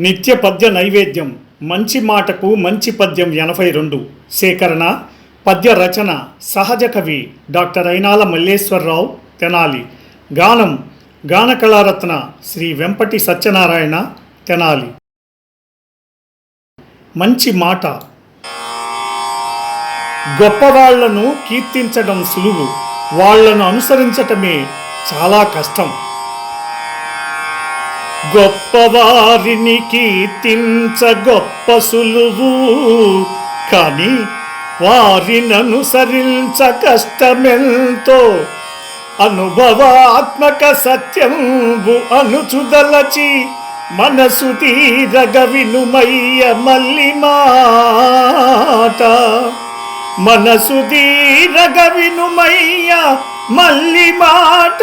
నిత్య పద్య నైవేద్యం మంచి మాటకు మంచి పద్యం ఎనభై రెండు. సేకరణ పద్య రచన సహజ కవి డాక్టర్ అయినాల మల్లేశ్వరరావు తెనాలి. గానం గాన కళారత్న శ్రీ వెంపటి సత్యనారాయణ తెనాలి. మంచి మాట. గొప్పవాళ్ళను కీర్తించడం సులువు. వాళ్ళను అనుసరించటమే చాలా కష్టం. గొప్పవారిని కీర్తించ గొప్ప సులువు కానీ వారిని అనుసరించ కష్టమెంతో అనుభవాత్మక సత్యంబు అనుచుదలచి మనసు తీరగ వినుమయ్య మల్లి మాట. మనసు తీరగ వినుమయ్య మల్లి మాట.